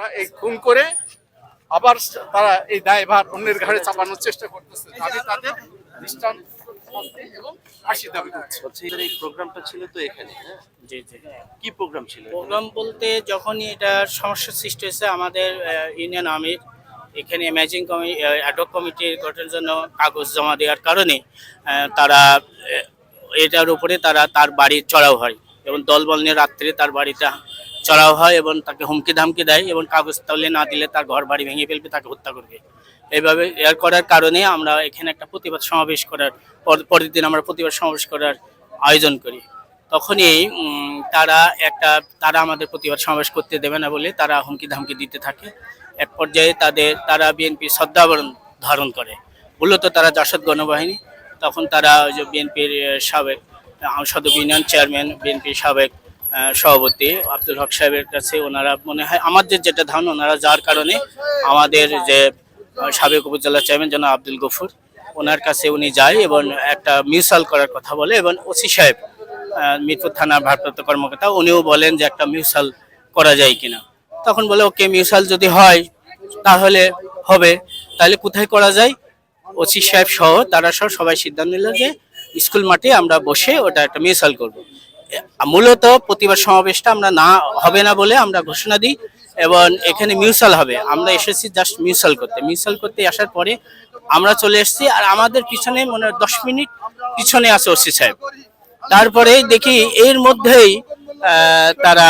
তারা এই খুন করে আবার তারা এই দায়ভার অন্যের ঘাড়ে চাপানোর চেষ্টা করতেছে। আমি তাদের দৃষ্টান্ত এবং ফাঁসি দাবি করছি। এই প্রোগ্রামটা ছিল তো এখানে হ্যাঁ? জি জি। কি প্রোগ্রাম ছিল প্রোগ্রাম বলতে যখনই এটা সৃষ্টি হয়েছে আমাদের ইউনিয়ন আমির এখানে ম্যাচিং কমি অ্যাডক কমিটির গঠনের জন্য কাগজ জমা দেওয়ার কারণে তারা এটার উপরে তারা তার বাড়ি চড়াও হয় এবং দলবল নিয়ে রাত্রে তার বাড়িতে চড়াও হয় এবং তাকে হুমকি ধামকি দেয় এবং কাগজ তাহলে না দিলে তার ঘর বাড়ি ভেঙে ফেলবে, তাকে হত্যা করবে। এইভাবে এর করার কারণে আমরা এখানে একটা প্রতিবাদ সমাবেশ করার পর- পরের দিন আমরা প্রতিবাদ সমাবেশ করার আয়োজন করি। তখনই তারা একটা, তারা আমাদের প্রতিবাদ সমাবেশ করতে দেবে না বলে তারা হুমকি ধামকি দিতে থাকে। এক পর্যায়ে তাদের, তারা বিএনপি শ্রদ্ধাবরণ ধারণ করে। মূলত তারা জাসদ গণবাহিনী। তখন তারা ওই যে বিএনপির সাবেক সদর ইউনিয়ন চেয়ারম্যান, বিএনপির সাবেক সভাপতি আব্দুল হক সাহেবের কাছে ওনারা মনে হয় আমাদের যেটা ধান ওনারা যার কারণে আমাদের যে সাবেক উপজেলা চেয়ারম্যান যেন আব্দুল গফুর, ওনার কাছে উনি যায় এবং একটা মিউচুয়াল করার কথা বলে এবং ওসি সাহেব মিরপুর থানার ভারপ্রাপ্ত কর্মকর্তা, উনিও বলেন যে একটা মিউচুয়াল করা যায় কিনা। তখন বলে, ওকে মিউচুয়াল যদি হয়, তাহলে হবে। তাহলে কোথায় করা যায়? ওসি সাহেব সহ, তারা সহ সবাই সিদ্ধান্ত নিল যে, স্কুল মাঠে আমরা বসে ওটা একটা মিউচুয়াল করব। মূলত প্রতিবাদ সমাবেশটা আমরা না, হবে না বলে আমরা ঘোষণা দিই এবং এখানে মিউচুয়াল হবে। আমরা এসেছি জাস্ট মিউচুয়াল করতে। মিউচুয়াল করতে আসার পরে আমরা চলে এসেছি আর আমাদের পিছনে মনে হয় দশ মিনিট পিছনে আছে ওসি সাহেব। তারপরে দেখি এর মধ্যেই তারা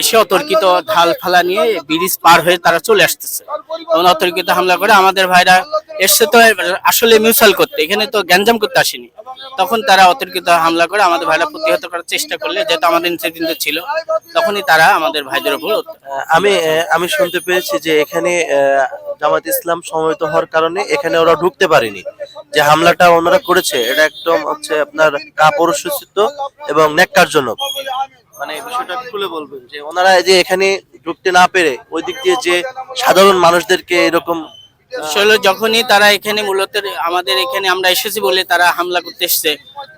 এসে অতর্কিত ঢাল ফালা নিয়ে ব্রিজ পার হয়ে তারা চলে আসতেছে। অতর্কিত হামলা করে আমাদের ভাইরা এসছে তো আসলে মিউচুয়াল করতে। এখানে তো গ্যাঞ্জাম করতে আসেনি। তখন তারা অতর্কিত হামলা করে আমাদের ভাইরা প্রতিহত করার চেষ্টা করলে, যেহেতু আমাদের নিচে ছিল, তখনই তারা আমাদের ভাইদের উপর আমি আমি শুনতে পেয়েছি যে এখানে জামাত ইসলাম সমবেত হওয়ার কারণে এখানে ওরা ঢুকতে পারেনি। যে হামলাটা ওনারা করেছে, এটা একদম হচ্ছে আপনার কাপুরুষিত এবং ন্যাক্কারজনক। মানে বিষয়টা খুলে বলবেন যে ওনারা যে এখানে ঢুকতে না পেরে ওই দিক দিয়ে যে সাধারণ মানুষদেরকে এরকম আসলে যখনই তারা এখানে মূলত আমাদের এখানে আমরা এসেছি বলে তারা হামলা করতে এসছে,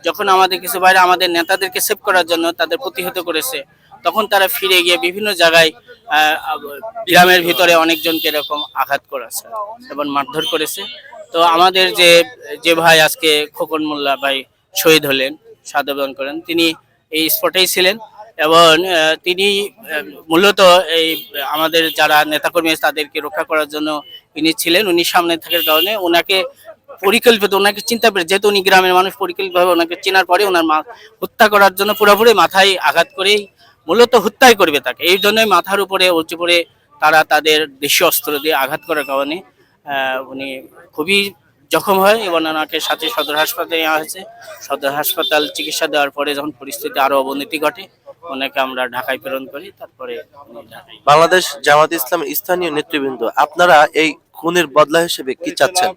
যখন আমাদের কিছু বাইরে আমাদের নেতাদেরকে সেভ করার জন্য তাদের প্রতিহত করেছে, তখন তারা ফিরে গিয়ে বিভিন্ন জায়গায় গ্রামের ভিতরে অনেকজনকে এরকম আঘাত করেছে এবং মারধর করেছে। তো আমাদের যে যে ভাই আজকে খোকন মোল্লা ভাই শহীদ হলেন, সাধবন করেন, তিনি এই স্পটেই ছিলেন এবং তিনি মূলত এই আমাদের যারা নেতাকর্মী তাদেরকে রক্ষা করার জন্য তিনি ছিলেন, উনি সামনে থাকার কারণে ওনাকে পরিকল্পিত, ওনাকে চিন্তা করে, যেহেতু উনি গ্রামের মানুষ, পরিকল্পিতভাবে ওনাকে চেনার পরে ওনার হত্যা করার জন্য পুরোপুরি মাথায় আঘাত করেই মূলত হত্যাই করবে তাকে। এই জন্যই মাথার উপরে, উঁচু পড়ে তারা তাদের দেশীয় অস্ত্র দিয়ে আঘাত করার কারণে উনি খুবই জখম হয় এবং ওনাকে সাথে সদর হাসপাতালে নেওয়া হয়েছে। সদর হাসপাতাল চিকিৎসা দেওয়ার পরে যখন পরিস্থিতি আরও অবনতি ঘটে ওনাকে আমরা ঢাকায় প্রেরণ করি তারপরে বাংলাদেশ জামাত ইসলাম স্থানীয় নেতৃবৃন্দ আপনারা এই খুনের বদলা হিসেবে কি চাচ্ছেন?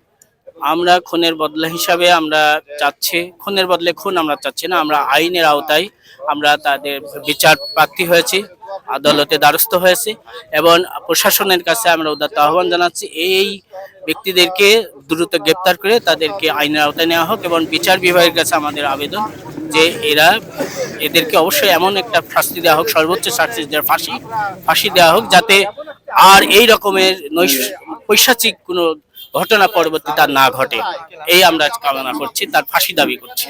আমরা খুনের বদলা হিসাবে আমরা চাচ্ছি খুনের বদলে খুন আমরা চাচ্ছি না আমরা আইনের আওতায় আমরা তাদের বিচার প্রার্থী হয়েছি আদালতে দ্বারস্থ হয়েছে এবং প্রশাসনের কাছে আমরা উদাত্ত আহ্বান জানাচ্ছি এই ব্যক্তিদেরকে দ্রুত গ্রেপ্তার করে তাদেরকে আইনের আওতায় নেওয়া হোক এবং বিচার বিভাগের কাছে আমাদের আবেদন যে এরা এদেরকে অবশ্যই এমন একটা শাস্তি দেওয়া হোক, সর্বোচ্চ শাস্তি দেওয়া ফাঁসি ফাঁসি দেওয়া হোক, যাতে আর এই রকমের পৈশাচিক কোনো ঘটনা পরবর্তীতে আর না ঘটে। এই আমরা কামনা করছি, তার ফাঁসি দাবি করছি।